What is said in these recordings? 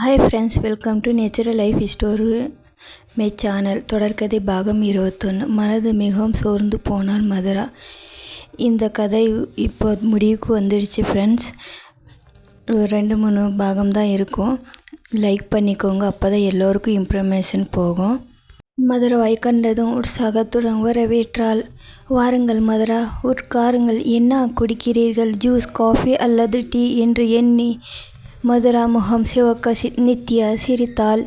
Hi friends welcome to natural life story my channel தொடர்கதை பாகம் இருபத்தொன்று மனது மிகவும் சோர்ந்து போனால் மதுரா? இந்த கதை இப்போ முடிவுக்கு வந்துடுச்சு ஃப்ரெண்ட்ஸ் ஒரு ரெண்டு மூணு பாகம் தான் இருக்கும். லைக் பண்ணிக்கோங்க அப்போ தான் எல்லோருக்கும் இன்ஃபர்மேஷன் போகும். மதுரை வைக்கண்டதும் உற்சாகத்துடன் வரவேற்றால் வாருங்கள் மதுரா உட்காருங்கள். என்ன குடிக்கிறீர்கள்? ஜூஸ் காஃபி அல்லது டீ என்று எண்ணி மதுரா முகம் சிவக்க சி நித்யா சிரித்தாள்.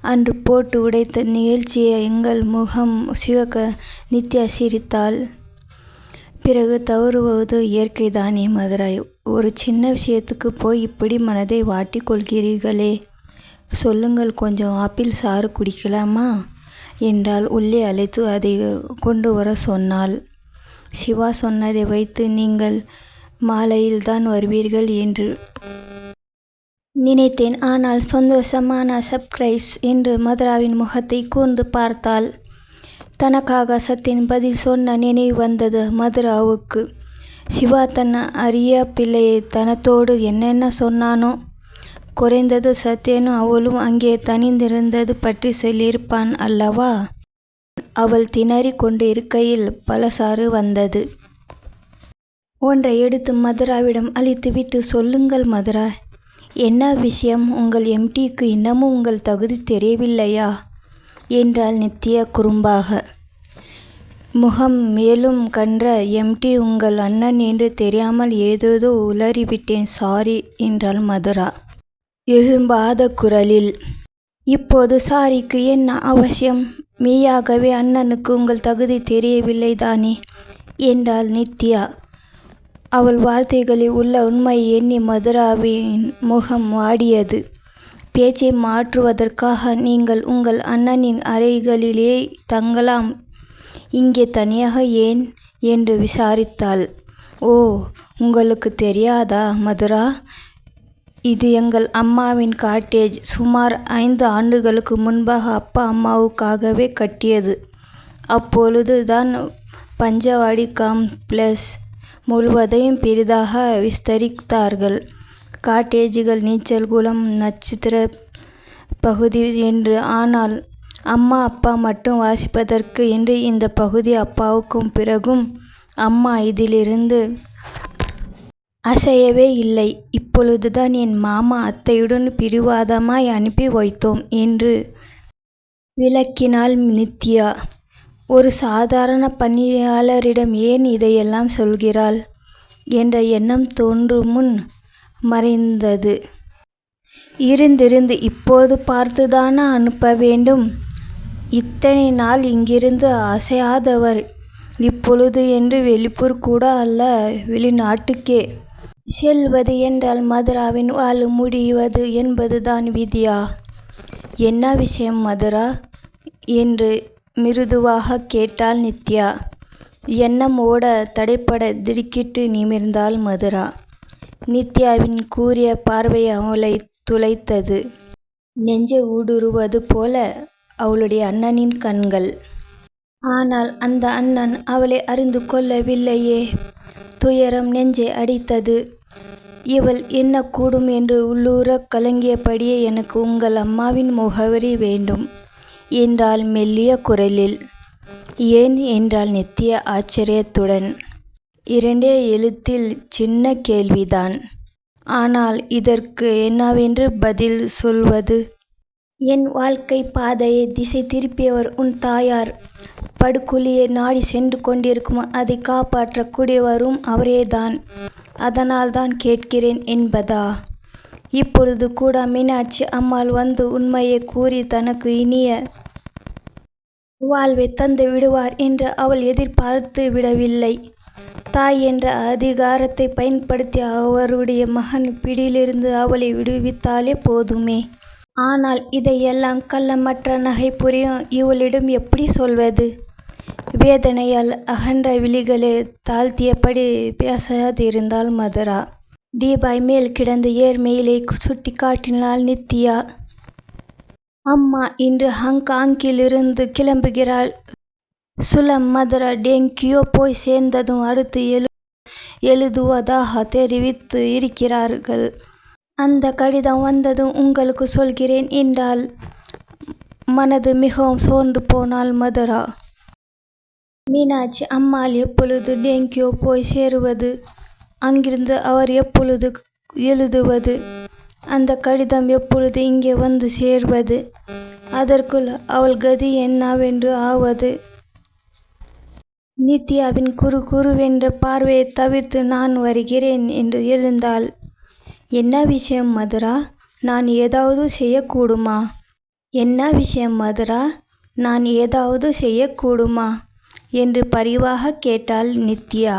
அன்று போட்டு உடைத்த நிகழ்ச்சியை எங்கள் முகம் சிவக்க நித்யா சிரித்தாள். பிறகு தவறுவது இயற்கைதானே மதுராய் ஒரு சின்ன விஷயத்துக்கு போய் இப்படி மனதை வாட்டி கொள்கிறீர்களே. சொல்லுங்கள் கொஞ்சம் ஆப்பிள் சாறு குடிக்கலாமா? என்றால் உள்ளே அழைத்து அதை கொண்டு வர சொன்னாள். சிவா சொன்னதை வைத்து நீங்கள் மாலையில்தான் வருவீர்கள் என்று நினைத்தேன். ஆனால் சந்தோஷமான சர்ப்ரைஸ் என்று மதுராவின் முகத்தை கூர்ந்து பார்த்தாள். தனக்காக சத்தின் பதில் சொன்ன நினைவு வந்தது மதுராவுக்கு. சிவா தன் அரிய பிள்ளையை தனத்தோடு என்னென்ன சொன்னானோ குறைந்தது சத்யனும் அவளும் அங்கே தனிந்திருந்தது பற்றி சொல்லியிருப்பான் அல்லவா? அவள் திணறி கொண்டு இருக்கையில் பலசாறு வந்தது. ஒன்றை எடுத்து மதுராவிடம் அழித்துவிட்டு சொல்லுங்கள் மதுரா என்ன விஷயம்? உங்கள் எம்டிக்கு இன்னமும் உங்கள் தகுதி தெரியவில்லையா? என்றாள் நித்யா குறும்பாக. முகம் மேலும் கன்ற எம்டி உங்கள் அண்ணன் என்று தெரியாமல் ஏதேதோ உளறிவிட்டேன் சாரி என்றாள் மதுரா. எழும்பாத குரலில் இப்போது சாரிக்கு என்ன அவசியம்? மீயாகவே அண்ணனுக்கு உங்கள் தகுதி தெரியவில்லை தானே என்றாள் நித்யா அவள் வார்த்தைகளில் உள்ள உண்மையை எண்ணி மதுராவின் முகம் வாடியது. பேச்சை மாற்றுவதற்காக நீங்கள் உங்கள் அண்ணனின் அறைகளிலே தங்கலாம். இங்கே தனியாக ஏன்? என்று விசாரித்தாள். ஓ உங்களுக்கு தெரியாதா மதுரா? இது எங்கள் அம்மாவின் காட்டேஜ். சுமார் ஐந்து ஆண்டுகளுக்கு முன்பாக அப்பா அம்மாவுக்காகவே கட்டியது. அப்பொழுது தான் பஞ்சவாடி காம்ப்ளெக்ஸ் முழுவதையும் பெரிதாக விஸ்தரித்தார்கள். காட்டேஜுகள் நீச்சல் குளம் நட்சத்திர பகுதி என்று. ஆனால் அம்மா அப்பா மட்டும் வாசிப்பதற்கு என்று இந்த பகுதி அப்பாவுக்கும் பிறகும் அம்மா இதிலிருந்து அசையவே இல்லை. இப்பொழுதுதான் என் மாமா அத்தையுடன் பிடிவாதமாய் அனுப்பி வைத்தோம் என்று விளக்கினாள் நித்யா. ஒரு சாதாரண பணியாளரிடம் ஏன் இதையெல்லாம் சொல்கிறாள்? என்ற எண்ணம் தோன்றும் முன் மறைந்தது. இருந்திருந்து இப்போது பார்த்துதானா அனுப்ப வேண்டும்? இத்தனை நாள் இங்கிருந்து அசையாதவர். இப்பொழுது என்று வெளிப்பூர் கூட அல்ல வெளிநாட்டுக்கே. செல்வது என்றால் மதுராவின் வாழ் முடிவது என்பதுதான் விதியா? என்ன விஷயம் மதுரா? என்று மிருதுவாக கேட்டாள் நித்யா. எண்ணம் ஓட தடைப்பட திடுக்கிட்டு நிமிர்ந்தாள் மதுரா. நித்யாவின் கூறிய பார்வை அவளை துளைத்தது. நெஞ்சை ஊடுருவது போல அவளுடைய அண்ணனின் கண்கள். ஆனால் அந்த அண்ணன் அவளை அறிந்து கொள்ளவில்லையே. துயரம் நெஞ்சை அடித்தது. இவள் என்ன கூடும் என்று உள்ளூர கலங்கியபடியே எனக்கு உங்கள் அம்மாவின் முகவரி வேண்டும். என்றாள் மெல்லிய குரலில். ஏன்? என்றால் நித்திய ஆச்சரியத்துடன். இரண்டே எழுத்தில் சின்ன கேள்விதான். ஆனால் இதற்கு என்னவென்று பதில் சொல்வது? என் வாழ்க்கை பாதையை திசை திருப்பியவர் உன் தாயார். படுகுழியை நாடி சென்று கொண்டிருக்கும் அதை காப்பாற்றக்கூடியவரும் அவரேதான். அதனால்தான் கேட்கிறேன் என்பதா? இப்பொழுது கூட மீனாட்சி அம்மாள் வந்து உண்மையை கூறி தனக்கு இனிய வாழ்வை தந்து விடுவார் என்று அவள் எதிர்பார்த்து விடவில்லை. தாய் என்ற அதிகாரத்தை பயன்படுத்தி அவருடைய மகன் பிடியிலிருந்து அவளை விடுவித்தாலே போதுமே. ஆனால் இதையெல்லாம் கள்ளமற்ற நகை புரியும் இவளிடம் எப்படி சொல்வது? வேதனையால் அகன்ற விழிகளை தாழ்த்தியபடி பேசாதிருந்தாள் மதுரா. தீபாய் மேல் கிடந்த ஏர்மையிலே சுட்டி காட்டினாள் நித்யா அம்மா இன்று ஹங்காங்கிலிருந்து கிளம்புகிறாள். சுலம் மதுரா டெங்கியோ போய் சேர்ந்ததும் அடுத்து எழு எழுதுவதாக தெரிவித்து இருக்கிறார்கள். அந்த கடிதம் வந்ததும் உங்களுக்கு சொல்கிறேன் என்றால் மனது மிகவும் சோர்ந்து போனால் மதுரா. மீனாட்சி அம்மாள் எப்பொழுது டெங்கியோ போய் சேருவது? அங்கிருந்து அவர் எப்பொழுது எழுதுவது? அந்த கடிதம் எப்பொழுது இங்கே வந்து சேர்வது? அதற்குள் அவள் கதி என்னவென்று ஆவது? நித்யாவின் குறு குருவென்ற பார்வையை தவிர்த்து நான் வருகிறேன் என்று எழுந்தாள். என்ன விஷயம் மதுரா? நான் ஏதாவது செய்யக்கூடுமா? என்ன விஷயம் மதுரா? நான் ஏதாவது செய்யக்கூடுமா? என்று பரிவாக கேட்டாள் நித்யா.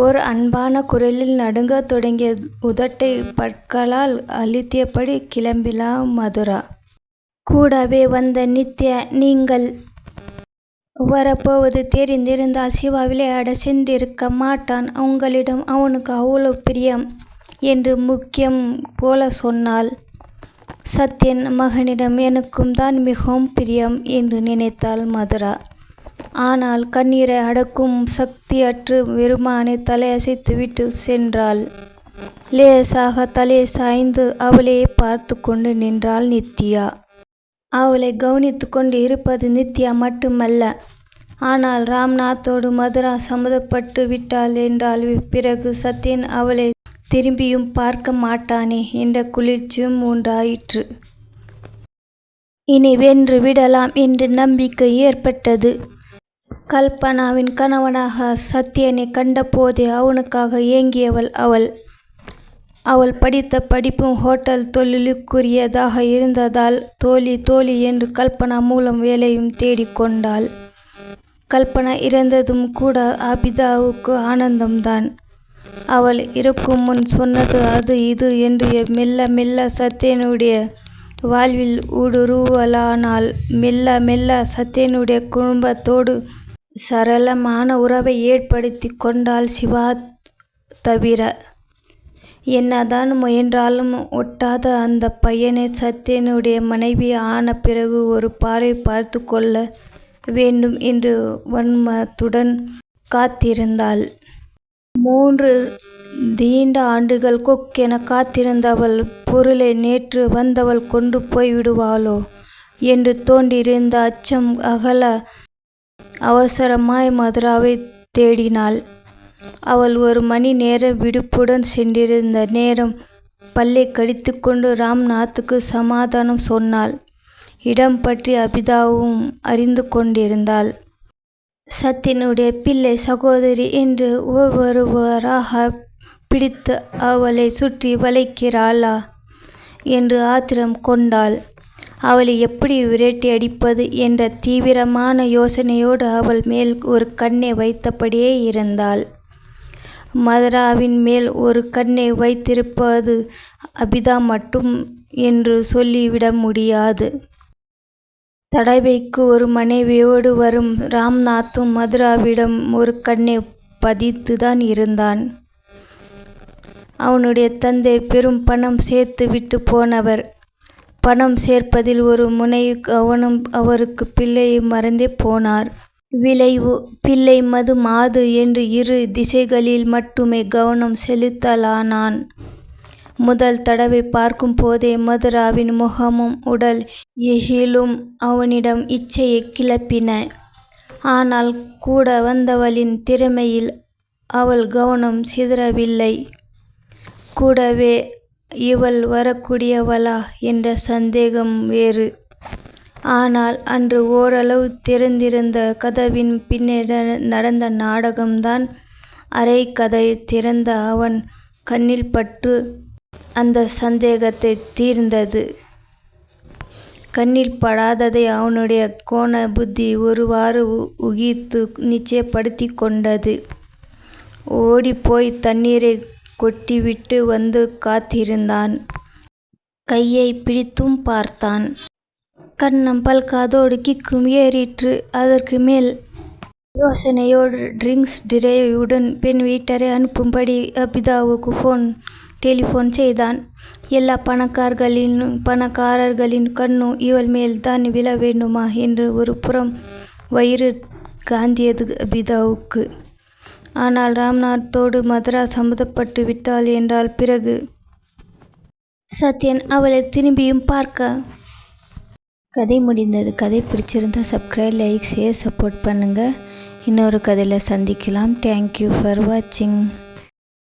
ஓர் அன்பான குரலில் நடுங்கத் தொடங்கிய உதட்டை பற்களால் அழுத்தியபடி கிளம்பிலா மதுரா. கூடவே வந்த நித்யா நீங்கள் வரப்போவது தெரிந்திருந்தால் சிவா விளையாட சென்றிருக்க மாட்டான். உங்களிடம் அவனுக்கு அவ்வளோ பிரியம் என்று முக்கியம் போல சொன்னாள். சத்யன் மகனிடம் எனக்கும் தான் மிகவும் பிரியம் என்று நினைத்தாள் மதுரா. ஆனால் கண்ணீரை அடக்கும் சக்தியற்று வெறுமானே தலையசைத்துவிட்டு சென்றாள். லேசாக தலையை சாய்ந்து அவளையே பார்த்து கொண்டு நின்றாள் நித்யா. அவளை கவனித்து கொண்டு இருப்பது நித்யா மட்டுமல்ல ஆனால் ராம்நாத்தோடு மதுரா சம்மதப்பட்டு விட்டாள் என்றால் பிறகு சத்யன் அவளை திரும்பியும் பார்க்க மாட்டானே என்ற குளிர்ச்சியும் உண்டாயிற்று. இனி வென்று விடலாம் என்ற நம்பிக்கை ஏற்பட்டது. கல்பனாவின் கணவனாக சத்யனை கண்டபோதே அவனுக்காக ஏங்கியவள் அவள். அவள் படித்த படிப்பும் ஹோட்டல் தொழிலுக்குரியதாக இருந்ததால் தோழி தோழி என்று கல்பனா மூலம் வேலையும் தேடிக்கொண்டாள் கல்பனா இறந்ததும் கூட அபிதாவுக்கு ஆனந்தம்தான். அவள் இருக்கும் முன் சொன்னது அது இது என்று மெல்ல மெல்ல சத்யனுடைய வாழ்வில் ஊடுருவலானால் மெல்ல மெல்ல சத்யனுடைய குடும்பத்தோடு சரளமான உறவை ஏற்படுத்தி கொண்டாள் சிவா தவிர. என்னதான் முயன்றாலும் ஒட்டாத அந்த பையனை சத்யனுடைய மனைவி ஆன பிறகு ஒரு பார்வை பார்த்து கொள்ள வேண்டும் என்று வன்மத்துடன் காத்திருந்தாள். மூன்று நீண்ட ஆண்டுகள் கொக்கென காத்திருந்தவள் பொருளை நேற்று வந்தவள் கொண்டு போய் விடுவாளோ? என்று தோன்றியிருந்த அச்சம் அகல அவசரமாய் மதுராவை தேடினாள். அவள் ஒரு மணி நேரம் விடுப்புடன் சென்றிருந்த நேரம் பல்லை கடித்துக்கொண்டு ராம்நாத்துக்கு சமாதானம் சொன்னாள். இடம் பற்றி அபிதாவும் அறிந்து கொண்டிருந்தாள். சத்தினுடைய பிள்ளை சகோதரி என்று ஒவ்வொருவராக பிடித்து அவளை சுற்றி வளைக்கிறாளா? என்று ஆத்திரம் கொண்டாள். அவளை எப்படி விரட்டி அடிப்பது என்ற தீவிரமான யோசனையோடு அவள் மேல் ஒரு கண்ணை வைத்தபடியே இருந்தாள். மதுராவின் மேல் ஒரு கண்ணை வைத்திருப்பது அபிதா மட்டும் என்று சொல்லிவிட முடியாது. தடவைக்கு ஒரு மனைவியோடு வரும் ராம்நாத்தும் மதுராவிடம் ஒரு கண்ணை பதித்துதான் இருந்தான். அவனுடைய தந்தை பெரும் பணம் சேர்த்து விட்டு போனவர். பணம் சேர்ப்பதில் ஒரு முனை கவனம் அவருக்கு பிள்ளையை மறந்தே போனார். விளைவு பிள்ளை மது மாது என்று இரு திசைகளில் மட்டுமே கவனம் செலுத்தலானான். முதல் தடவை பார்க்கும் போதே மதுராவின் முகமும் உடல் எகிலும் அவனிடம் இச்சையை கிளப்பின. ஆனால் கூட வந்தவளின் திறமையில் அவள் கவனம் சிதறவில்லை. கூடவே இவள் வரக்கூடியவளா என்ற சந்தேகம் வேறு. ஆனால் அன்று ஓரளவு திறந்திருந்த கதவின் பின்னே நடந்த நாடகம்தான் அரை கதை திறந்த அவன் கண்ணில் பற்று அந்த சந்தேகத்தை தீர்ந்தது. கண்ணில் படாததை அவனுடைய கோண புத்தி ஒருவாறு உகித்து நிச்சயப்படுத்தி கொண்டது. ஓடிப்போய் தண்ணீரை கொட்டிவிட்டு வந்து காத்திருந்தான். கையை பிடித்தும் பார்த்தான். கண்ணம் பல்காதோடு கிக்கும் ஏறிற்று அதற்கு மேல் யோசனையோடு ட்ரிங்க்ஸ் டிரைவுடன் பெண் வீட்டரை அனுப்பும்படி அபிதாவுக்கு ஃபோன் டெலிஃபோன் செய்தான். எல்லா பணக்காரர்களின் பணக்காரர்களின் கண்ணும் இவள் மேல் தான் விழ வேண்டுமா? என்று ஒரு புறம் வயிறு காந்தியது அபிதாவுக்கு. ஆனால் ராம்நாத்தோடு மதுரா சம்மதப்பட்டு விட்டாள் என்றால் பிறகு? சத்யன் அவளை திரும்பியும் பார்க்க. கதை முடிந்தது. கதை பிடிச்சிருந்தா சப்ஸ்கிரைப் லைக் ஷேர் சப்போர்ட் பண்ணுங்கள் இன்னொரு கதையில் சந்திக்கலாம். தேங்க்யூ ஃபார் வாட்சிங்